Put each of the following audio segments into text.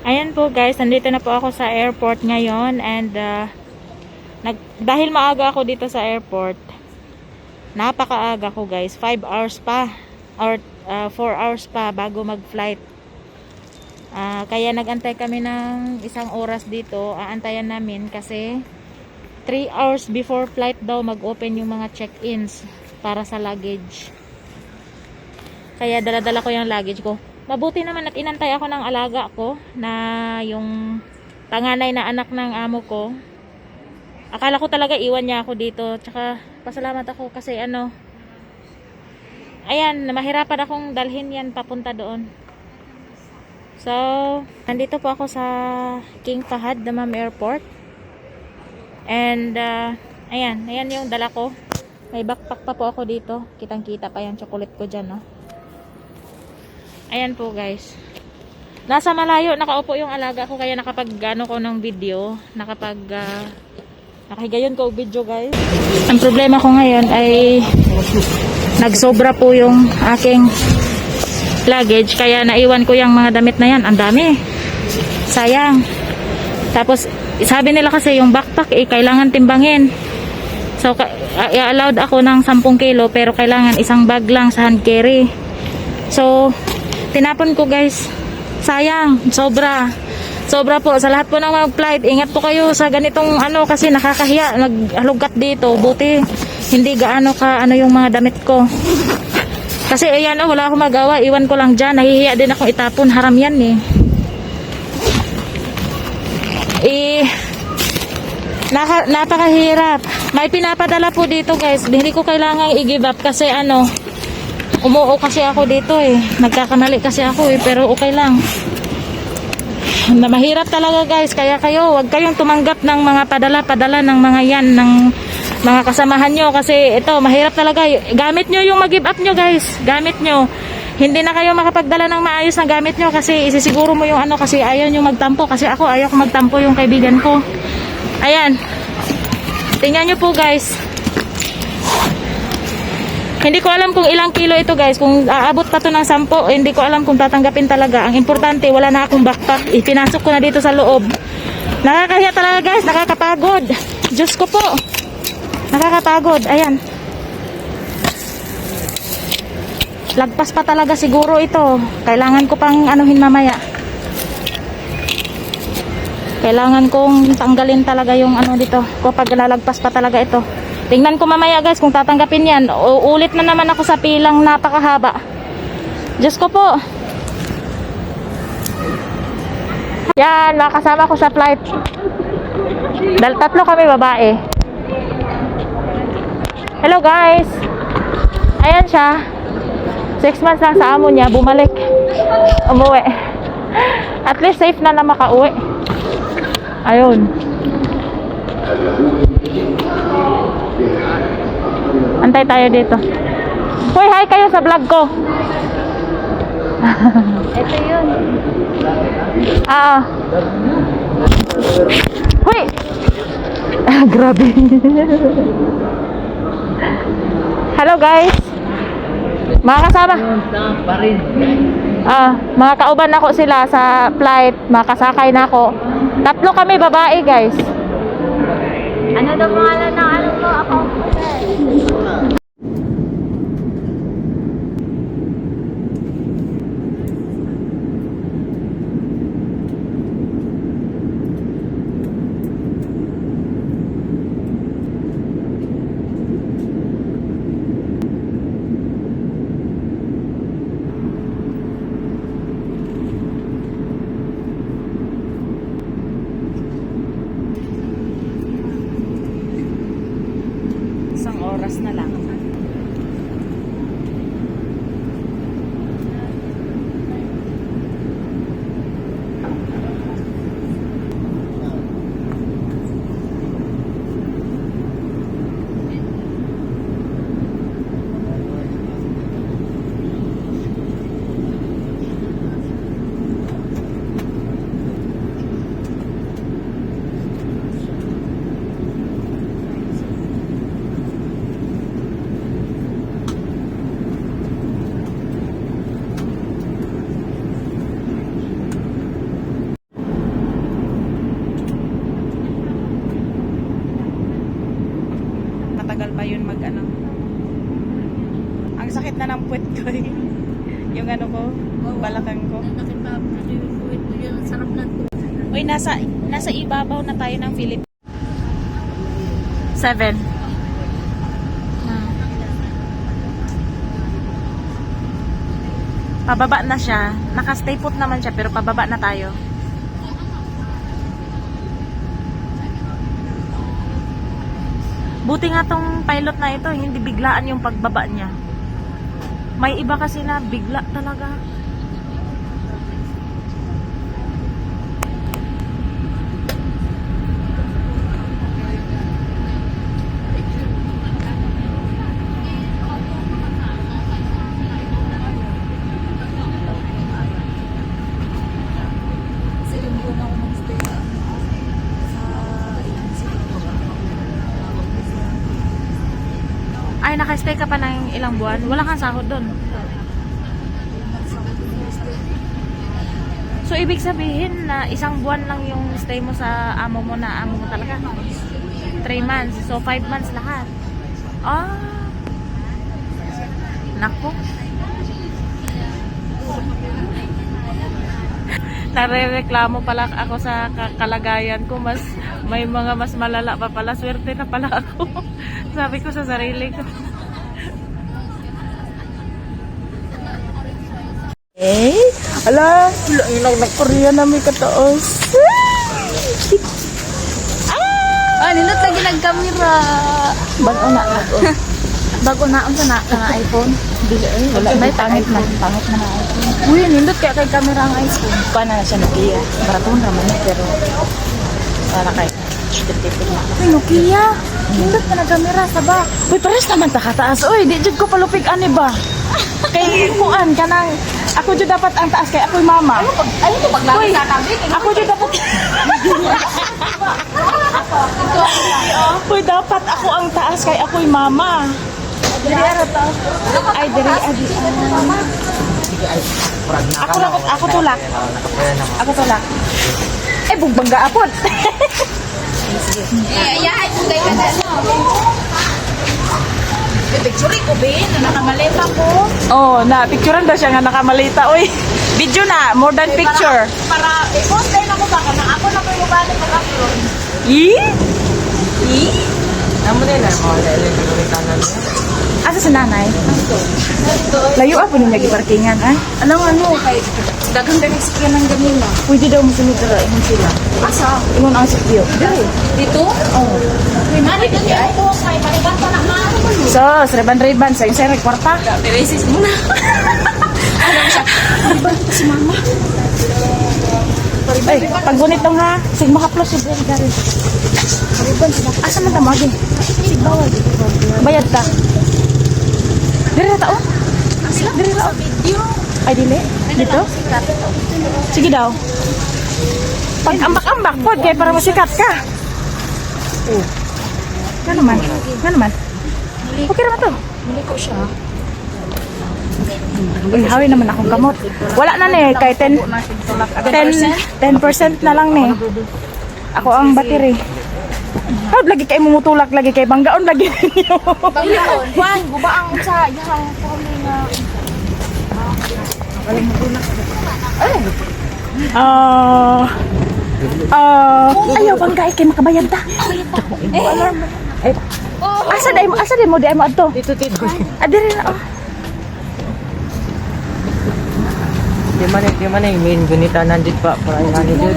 Ayan po guys, nandito na po ako sa airport ngayon and uh, nag, dahil maaga ako dito sa airport, napakaaga ko guys, 5 hours pa or 4 hours pa bago mag-flight. Ah, kaya nagantay kami ng isang oras dito, aantayan namin kasi 3 hours before flight daw mag-open yung mga check-ins para sa luggage. Kaya dala-dala ko yung luggage ko. Mabuti naman at inantay ako ng alaga ko na yung panganay na anak ng amo ko. Akala ko talaga iwan niya ako dito. Tsaka pasalamat ako kasi ano, ayan, mahirapan akong dalhin yan papunta doon. So, nandito po ako sa King Fahad, Damam Airport. And, uh, ayan, ayan yung dala ko. May backpack pa po ako dito. Kitang-kita pa yung chocolate ko dyan, no? Ayan po, guys. Nasa malayo, nakaupo yung alaga ko, kaya nakapag, ano ko ng video, nakapag, uh, nakahigayon ko video, guys. Ang problema ko ngayon ay, nagsobra po yung aking luggage, kaya naiwan ko yung mga damit na yan. Ang dami. Sayang. Tapos, sabi nila kasi yung backpack, eh, kailangan timbangin. So, uh, i-allowed ako ng 10 kilo, pero kailangan isang bag lang sa hand carry. So, tinapon ko guys. Sayang, sobra. Sobra po. Sa lahat po ng mga flight, ingat po kayo sa ganitong ano kasi nakakahiya. Naghalugat dito. Buti, hindi gaano ka ano yung mga damit ko. Kasi ayan oh, wala akong magawa. Iwan ko lang dyan. Nahihiya din akong itapon. Haram yan eh. Eh, naka, napakahirap. May pinapadala po dito guys. Hindi ko kailangang i-give up kasi ano, umuo kasi ako dito eh. Nagkakamali kasi ako eh, pero okay lang. Na mahirap talaga guys, kaya kayo, wag kayong tumanggap ng mga padala-padala ng mga yan, ng mga kasamahan nyo kasi ito, mahirap talaga. Gamit nyo yung mag-give up nyo guys, gamit nyo. Hindi na kayo makapagdala ng maayos na gamit nyo kasi isisiguro mo yung ano kasi ayaw nyo magtampo kasi ako ayaw ko magtampo yung kaibigan ko. Ayan. Tingnan nyo po guys. Hindi ko alam kung ilang kilo ito guys. Kung aabot pa to ng 10, hindi ko alam kung tatanggapin talaga. Ang importante, wala na akong backpack. Ipinasok ko na dito sa loob. Nakakahiya talaga guys. Nakakapagod. Diyos ko po. Nakakapagod. Ayan. Lagpas pa talaga siguro ito. Kailangan ko pang anuhin mamaya. Kailangan kong tanggalin talaga yung ano dito. Kapag lalagpas pa talaga ito. Tingnan ko mamaya guys kung tatanggapin yan. O, na naman ako sa pilang napakahaba. Diyos ko po. Yan, makasama ko sa flight. Dal tatlo kami babae. Hello guys. Ayan siya. Six months lang sa amo niya. Bumalik. Umuwi. At least safe na na makauwi. Ayun. Antay tayo dito. Hoy, hi kayo sa vlog ko. Ito yun. Ah. Hoy. Ah, grabe. Hello guys. Mga kasama. Ah, mga kauban ako sila sa flight, makasakay na ako. Tatlo kami babae, guys. Ano daw pangalan ng balakang ko. Uy, nasa, nasa ibabaw na tayo ng Philippines. Seven. Pababa na siya. Naka-stay put naman siya, pero pababa na tayo. Buti nga tong pilot na ito, hindi biglaan yung pagbaba niya. May iba kasi na bigla talaga. Naka-stay ka pa ng ilang buwan? Wala kang sahod doon. So, ibig sabihin na isang buwan lang yung stay mo sa amo mo na amo mo talaga? 3 months. So, 5 months lahat. Ah. Nako. Narereklamo pala ako sa ka- kalagayan ko. Mas, may mga mas malala pa pala. Swerte na pala ako. Sabi ko sa sarili ko. Eh? Ala, ilang na Korea na may kataos. Ah, nindot lagi nagkamera. Bago na ako. Bago na ang sana na iPhone. Dili ay wala may pangit na pangit na na iPhone. Uy, nindot kaya kay camera ang iPhone. Paano na siya Nokia? Baraton naman pero para kay tipid na. Uy, Nokia. Nindot na na camera sa ba? Uy, pares naman ta kataas. Uy, di jud ko palupig ani ba? kay kuan kanang ako jud dapat ang taas kay ako'y mama. Ay, ito paglaki sa tabi. Ako jud dapat Uy, dapat ako ang taas kay ako'y mama. Diri ara ta. Ay, diri adi. Ako lang ako tulak. Ako tulak. Eh, bugbangga apod. Eh, ayahay ko kayo ka na. Picture ko, Ben. Nakamalita ko. Oh, na picturean daw siya nga nakamalita. Uy, video na. More than picture. Para, i-post tayo na ko baka na ako na ko yung balik mag-upload. Ih? Namun din na mo dahil kanan niya. Asa si nanay? Layo ako niya giparkingan, ay. Alam ano, kay dagang dami sakyan ng ganina. Pwede daw mo sunod dara, ingon sila. Asa? Ingon ang sikyo. Dito? Oo. Oh. May mani ka niya ako, may manigan pa na maano mo. So, sreban-reban sa yung sa'yo kwarta. Beresis mo na. Alam siya, ano si mama? Ay, paggunit tong ha. Sigma ka plus yung brand gari. Asa man tamagi? Sigbawa. Bayad ta. Diri na tao? Diri na Video. Ay, dili? Dito? Sige daw. Pag ambak-ambak po, kaya para masikat ka. Oh. Nga naman. Nga naman. Okay naman to. Muli ko siya. Uy, hawi naman akong kamot. Wala na ni, kay 10, 10, 10% na lang ni. Ako ang battery. Oh, lagi kay mumutulak, lagi kay banggaon, lagi ninyo. Paglaon. Juan, guba ang sa yahang kami nga. Ah, ah, ayaw bang kay makabayad ta. Eh, asa day mo, asa day mo, day mo adto. Dito dito. Ah, diri na. oh. Di man di man yung main gunita nandit pa para yung ani jud.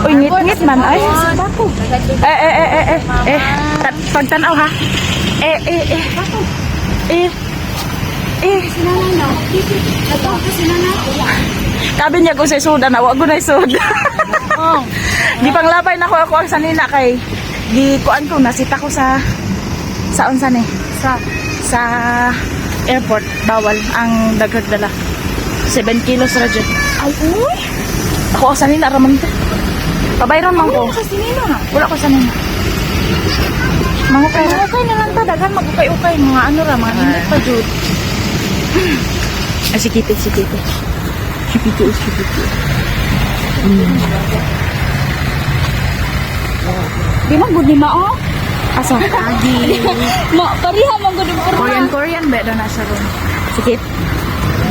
Uy, ngit-ngit man. Ay, Eh, eh, eh, eh, eh, eh, ta- pagtanaw ha. Eh, eh, eh, eh, eh, Kabi niya kung sa soda na, wag ko na soda. Oh. Di panglabay na ko ako ang sanina kay di kuan ko nasita ko sa sa unsa ni? Sa? Sa airport bawal ang dagdag dala. 7 kilos ra jud ay uy! Ako ang sanina raman to pabayron man ko. wala ko sanina mga pera. Okay na lang ta dagan magukay-ukay mga ano ra mga minute pa jud ay sikipit sikipit sikipit sikipit Di man gud ni mao. Asa? Agi. Mo, pariha mong gud. Korean Korean ba na siya ron. Sige.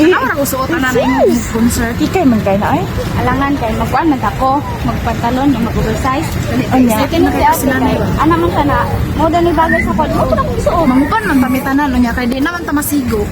Ano ra usuot ana na yung concert? Ikay man kay na ay. Alangan kay magkuan man ako, magpantalon, yung mag-oversize. Anya. Sige na si ate kay. Ana man siya na, mo ni bagay sa kod. Mo ko na kong isuot. Mangupan man tamitanan unya kay di naman ta masigo.